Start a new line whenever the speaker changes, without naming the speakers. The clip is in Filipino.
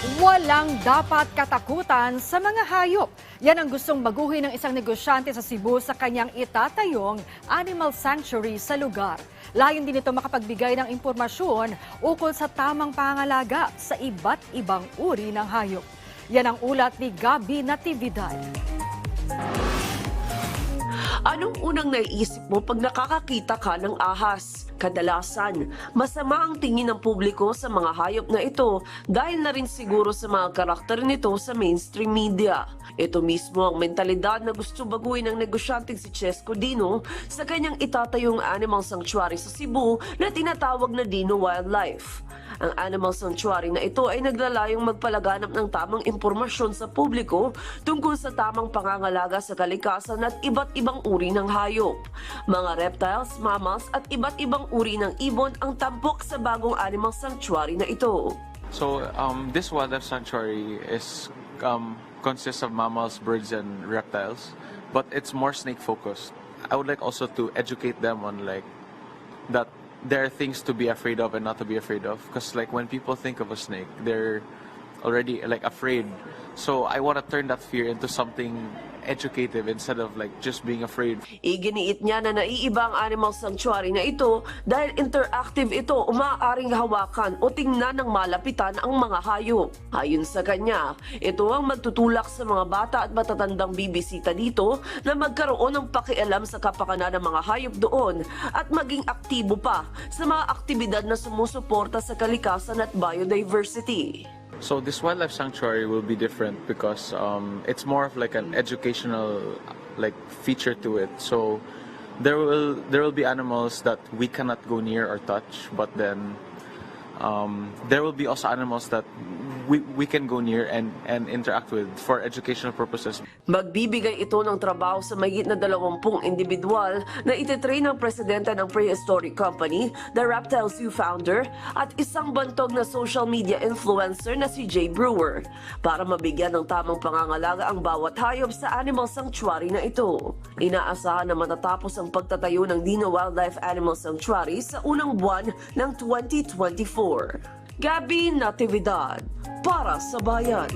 Walang dapat katakutan sa mga hayop. Yan ang gustong baguhin ng isang negosyante sa Cebu sa kanyang itatayong animal sanctuary sa lugar. Layon din ito makapagbigay ng impormasyon ukol sa tamang pangalaga sa iba't ibang uri ng hayop. Yan ang ulat ni Gabi Natividad.
Anong unang naiisip mo pag nakakakita ka ng ahas? Kadalasan, masama ang tingin ng publiko sa mga hayop na ito dahil na rin siguro sa mga karakter nito sa mainstream media. Ito mismo ang mentalidad na gusto baguhin ng negosyanteng si Chesco Dino sa kanyang itatayong animal sanctuary sa Cebu na tinatawag na Dino Wildlife. Ang animal sanctuary na ito ay naglalayong magpalaganap ng tamang impormasyon sa publiko tungkol sa tamang pangangalaga sa kalikasan at iba't ibang uri ng hayop. Mga reptiles, mammals at iba't ibang uri ng ibon ang tampok sa bagong animal sanctuary na ito.
So um, this wildlife sanctuary is um, consists of mammals, birds, and reptiles, but it's more snake focused. I would like also to educate them on like that there are things to be afraid of and not to be afraid of. Because like when people think of a snake, they're already like afraid. So I want to turn that fear into something educative instead of like just being afraid.
Iginiit niya na naiiba ang animal sanctuary na ito dahil interactive ito o maaaring hawakan o tingnan ng malapitan ang mga hayop. Ayon sa kanya, ito ang magtutulak sa mga bata at matatandang bibisita dito na magkaroon ng pakialam sa kapakanan ng mga hayop doon at maging aktibo pa sa mga aktibidad na sumusuporta sa kalikasan at biodiversity.
So this wildlife sanctuary will be different because um, it's more of like an educational like feature to it. So there will there will be animals that we cannot go near or touch, but then um, there will be also animals that we, we can go near and, and interact with for educational purposes.
Magbibigay ito ng trabaho sa mayigit na dalawampung individual na ititrain ng presidente ng Prehistoric Company, the Reptile Zoo founder, at isang bantog na social media influencer na si Jay Brewer para mabigyan ng tamang pangangalaga ang bawat hayop sa animal sanctuary na ito. Inaasahan na matatapos ang pagtatayo ng Dino Wildlife Animal Sanctuary sa unang buwan ng 2024. Gabi Natividad para sa Bayan.